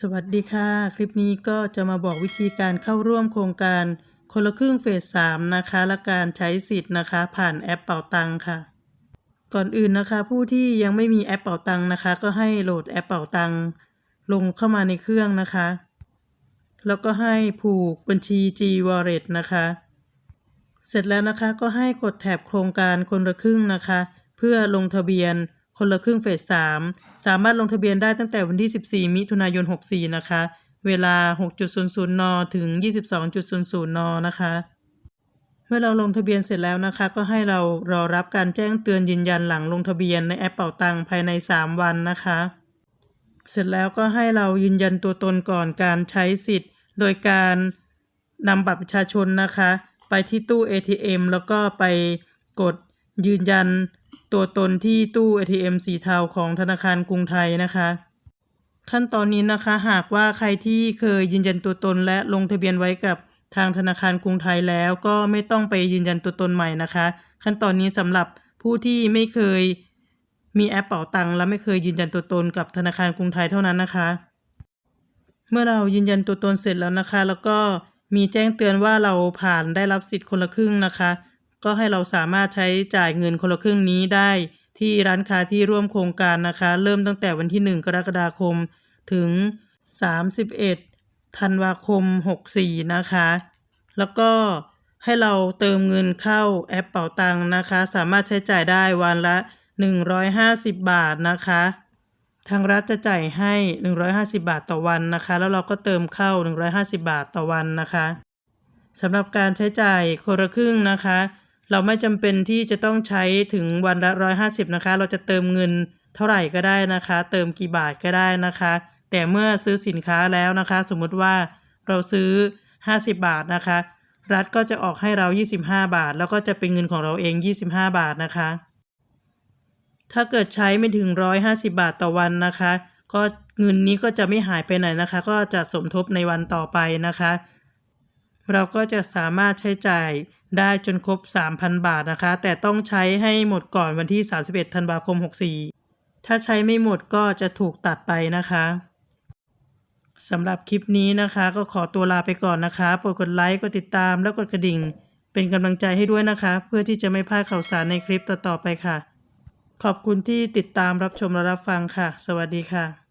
สวัสดีค่ะ คลิปนี้ก็จะมาบอกวิธีการเข้าร่วมโครงการคนละครึ่งเฟส3นะคะ และการใช้สิทธิ์นะคะ ผ่านแอปเป่าตังค่ะ ก่อนอื่นนะคะ ผู้ที่ยังไม่มีแอปเป่าตังนะคะ ก็ให้โหลดแอปเป่าตังลงเข้ามาในเครื่องนะคะ แล้วก็ให้ผูกบัญชี G Wallet นะคะ เสร็จแล้วนะคะก็ให้กดแถบโครงการคนละครึ่งนะคะ เพื่อลงทะเบียน คนละครึ่งเฟส3สามารถลงทะเบียนได้ตั้งแต่วันที่ 14 มิถุนายน 64 นะคะ เวลา 6.00 น ถึง 22.00 น นะคะ เมื่อเราลงทะเบียนเสร็จแล้วนะคะ ก็ให้เรารอรับการแจ้งเตือนยืนยันหลังลงทะเบียนในแอปเป่าตังภายใน 3 วันนะคะ เสร็จแล้วก็ให้เรายืนยันตัวตนก่อนการใช้สิทธิ์ โดยการนำบัตรประชาชนนะคะ ไปที่ตู้ ATM แล้วก็ไปกดยืนยัน ตัวตนที่ตู้ ATM สีเทาของธนาคารกรุงไทยนะคะ ขั้นตอนนี้นะคะหากว่าใครที่เคยยืนยันตัวตนและลงทะเบียนไว้กับทางธนาคารกรุงไทยแล้วก็ไม่ต้องไปยืนยันตัวตนใหม่นะคะ ขั้นตอนนี้สำหรับผู้ที่ไม่เคยมีแอปเป๋าตังค์และไม่เคยยืนยันตัวตนกับธนาคารกรุงไทยเท่านั้นนะคะ เมื่อเรายืนยันตัวตนเสร็จแล้วนะคะ แล้วก็มีแจ้งเตือนว่าเราผ่านได้รับสิทธิ์คนละครึ่งนะคะ ก็ให้เราสามารถใช้จ่ายเงินคนละครึ่งนี้ได้ ที่ร้านค้าที่ร่วมโครงการนะคะ เริ่มตั้งแต่วันที่ 1 กรกฎาคมถึง 31ธันวาคม 64 นะคะ แล้วก็ให้เราเติมเงินเข้าแอปเป๋าตังค์นะคะ สามารถใช้จ่ายได้วันละ 150 บาทนะคะ ทางรัฐจะจ่ายให้ 150 บาทต่อวันนะคะ แล้วเราก็เติมเข้า 150 บาทต่อวันนะคะสำหรับการใช้จ่ายคนละครึ่งนะคะ เราไม่จำเป็นที่จะต้องใช้ถึงวันละ 150 นะคะ เราจะเติมเงินเท่าไหร่ก็ได้นะคะ เติมกี่บาทก็ได้นะคะ แต่เมื่อซื้อสินค้าแล้วนะคะ สมมุติว่าเราซื้อ 50 บาทนะคะ รัฐก็จะออกให้เรา 25 บาท แล้วก็จะเป็นเงินของเราเอง 25 บาทนะคะ ถ้าเกิดใช้ไม่ถึง 150 บาทต่อวันนะคะ ก็เงินนี้ก็จะไม่หายไปไหนนะคะ ก็จะสมทบในวันต่อไปนะคะ เราก็จะสามารถใช้จ่าย ได้จนครบ 3,000 บาทนะคะ แต่ต้องใช้ให้หมดก่อนวันที่ 31 ธันวาคม 64 ถ้าใช้ไม่หมดก็จะถูกตัดไปนะคะสำหรับคลิปนี้นะคะ ก็ขอตัวลาไปก่อนนะคะโปรดกดไลค์กดติดตามแล้วกดกระดิ่ง เป็นกำลังใจให้ด้วยนะคะ เพื่อที่จะไม่พลาดข่าวสารในคลิปต่อๆไปค่ะ ขอบคุณที่ติดตามรับชมและรับฟังค่ะ สวัสดีค่ะ